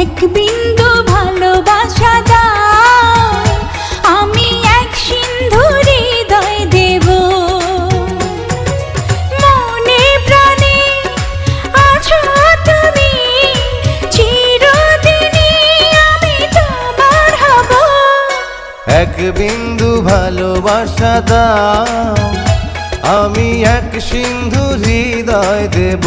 এক বিন্দু ভালোবাসা দাও। আমি এক সিন্ধু হৃদয় দেব। মনে প্রাণে আছো তুমি, চিরদিনই আমি তোমার হব। এক বিন্দু ভালোবাসা আমি এক সিন্ধু হৃদয় দেব।